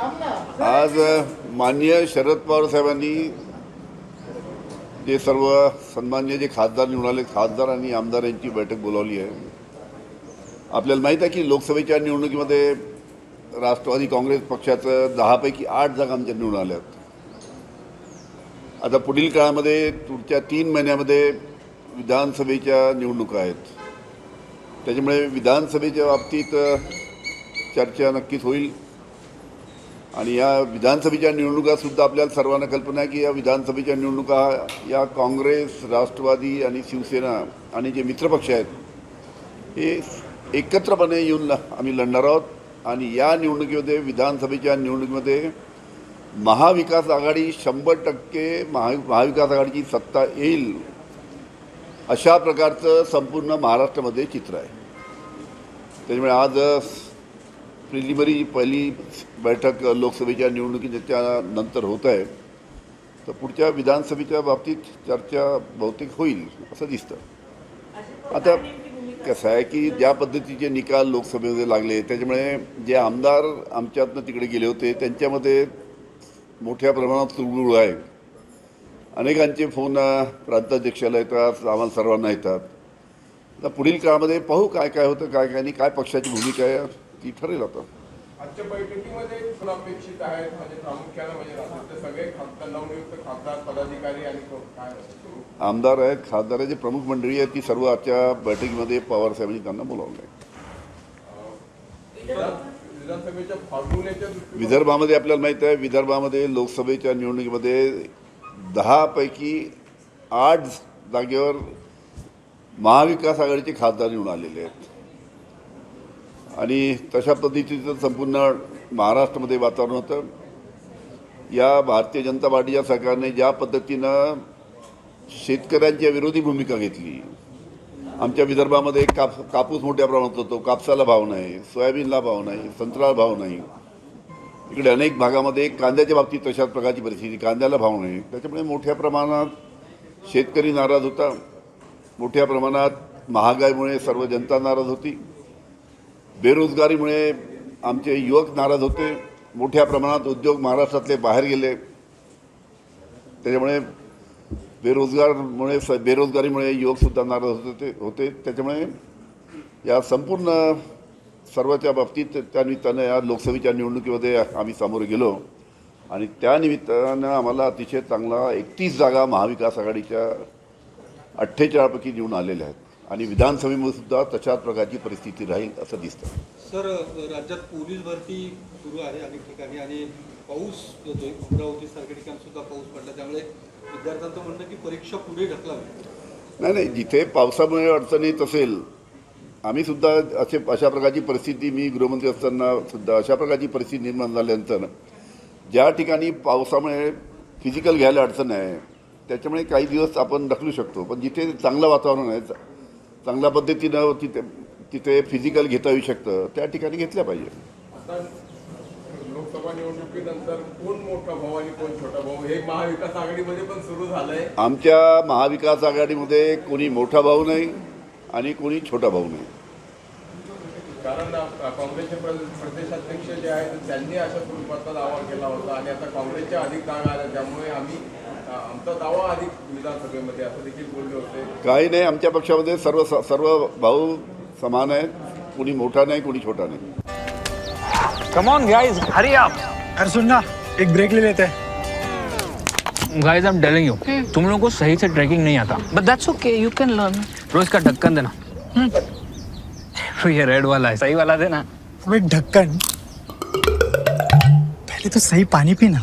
आज माननीय शरद पवार साहेबांनी जे सर्व सन्मान्य जे खासदार निवडून आले खासदार आणि आमदार यांची बैठक बोलावली आहे. आपल्याला माहीत आहे की लोकसभेच्या निवडणुकीमध्ये राष्ट्रवादी काँग्रेस पक्षाचं दहापैकी आठ जागा आमच्या निवडून आल्या आता पुढील काळामध्ये पुढच्या तीन महिन्यामध्ये विधानसभेच्या निवडणुका आहेत. त्याच्यामुळे विधानसभेच्या बाबतीत चर्चा नक्कीच होईल. आणि या विधानसभेच्या निवडणुकासुद्धा आपल्याला सर्वांना कल्पना आहे की या विधानसभेच्या निवडणुका या काँग्रेस राष्ट्रवादी आणि शिवसेना आणि जे मित्रपक्ष आहेत हे एकत्रपणे येऊन ल- आम्ही लढणार आहोत. आणि या निवडणुकीमध्ये विधानसभेच्या निवडणुकीमध्ये महाविकास आघाडी शंभर टक्के महा महाविकास आघाडीची सत्ता येईल अशा प्रकारचं संपूर्ण महाराष्ट्रामध्ये चित्र आहे. त्याच्यामुळे आज प्रिलिमरी पहिली बैठक लोकसभेच्या निवडणुकीच्या नंतर होत आहे. तर पुढच्या विधानसभेच्या बाबतीत चर्चा बहुतेक होईल असं दिसतं. आता कसं आहे की ज्या पद्धतीचे निकाल लोकसभेमध्ये लागले त्याच्यामुळे जे आमदार आमच्यातनं तिकडे गेले होते त्यांच्यामध्ये मोठ्या प्रमाणात तुळगुळ आहे. अनेकांचे फोन प्रांताध्यक्षाला येतात आम्हाला सर्वांना येतात. आता पुढील काळामध्ये पाहू काय काय होतं काय काय नाही काय पक्षाची भूमिका आहे ती ठरेल आता. आजच्या बैठकीमध्ये अपेक्षित आहेत म्हणजे प्रामुख्याने म्हणजे सगळे खासदार नवनियुक्त खासदार पदाधिकारी आणि आमदार आहेत खासदाराची प्रमुख मंडळी आहे ती सर्व आजच्या बैठकीमध्ये पवार साहेबांनी त्यांना बोलावलं आहे विदर्भामध्ये आपल्याला माहीत आहे विदर्भामध्ये लोकसभेच्या निवडणुकीमध्ये दहापैकी आठ जागेवर महाविकास आघाडीचे खासदार निवडून आलेले आहेत. आणि तशा पद्धतीचं संपूर्ण महाराष्ट्रामध्ये वातावरण होतं. या भारतीय जनता पार्टीच्या सरकारने ज्या पद्धतीनं शेतकऱ्यांच्या विरोधी भूमिका घेतली आमच्या विदर्भामध्ये काप कापूस मोठ्या प्रमाणात होतो कापसाला भाव नाही सोयाबीनला भाव नाही संत्र्याला भाव नाही. इकडे अनेक भागामध्ये कांद्याच्या बाबतीत तशाच प्रकारची परिस्थिती कांद्याला भाव नाही. त्याच्यामुळे मोठ्या प्रमाणात शेतकरी नाराज होता. मोठ्या प्रमाणात महागाईमुळे सर्व जनता नाराज होती. बेरोजगारीमुळे आमचे युवक नाराज होते. मोठ्या प्रमाणात उद्योग महाराष्ट्रातले बाहेर गेले. त्याच्यामुळे बेरोजगारमुळे स बेरोजगारीमुळे युवकसुद्धा नाराज होते होते त्याच्यामुळे या संपूर्ण सर्वाच्या बाबतीत त्यानिमित्तानं या लोकसभेच्या निवडणुकीमध्ये आम्ही सामोरे गेलो. आणि त्या निमित्तानं आम्हाला अतिशय चांगला एकतीस जागा महाविकास आघाडीच्या अठ्ठेचाळपैकी निवडून आलेल्या आहेत. आणि विधानसभेमध्ये सुद्धा तशाच प्रकारची परिस्थिती राहील असं दिसतं. सर राज्यात पोलीस भरती सुरू आहे अनेक ठिकाणी आणि पाऊस अमरावती सारख्या ठिकाणी सुद्धा पाऊस पडला. त्यामुळे विद्यार्थ्यांचं म्हणणं की परीक्षा पुढे ढकलावी. नाही नाही जिथे पावसामुळे अडचण येत असेल आम्ही सुद्धा असे अशा प्रकारची परिस्थिती मी गृहमंत्री असताना सुद्धा अशा प्रकारची परिस्थिती निर्माण झाल्यानंतर ज्या ठिकाणी पावसामुळे फिजिकल घ्यायला अडचण आहे त्याच्यामुळे काही दिवस आपण ढकलू शकतो. पण जिथे चांगलं वातावरण आहे चांगल्या पद्धतीनं तिथे तिथे फिजिकल घेता येऊ शकतं. त्या ठिकाणी घेतल्या पाहिजे. आता लोकसभा निवडणुकीनंतर कोण मोठा भाऊ आणि कोण छोटा भाऊ? हे महाविकास आघाडीमध्ये पण सुरू झालंय. आमच्या महाविकास आघाडीमध्ये कोणी मोठा भाऊ नाही आणि कोणी छोटा भाऊ नाही. कारण काँग्रेसचे प्र- प्रदेशाध्यक्ष जे आहेत त्यांनी अशा स्वरूपाचा दावा केला होता आणि आता काँग्रेसच्या अधिक जागा आल्या त्यामुळे आम्ही आमचा दावा अधिक विधानसभेमध्ये असं देखील बोलले होते. काही नाही आमच्या पक्षामध्ये सर्व सर्व भाऊ समान आहेत. कोणी मोठा नाही कोणी छोटा नाही. Come on guys hurry up अरे सुन ना एक ब्रेक ले लेते. हैं guys I am telling you तुम लोगों को सही से ट्रैकिंग नहीं आता. But that's okay, you can learn. रोज का ढक्कन देना. तो ये रेड वाला है सही वाला देना. ढक्कन। पहले तो सही पानी पीना।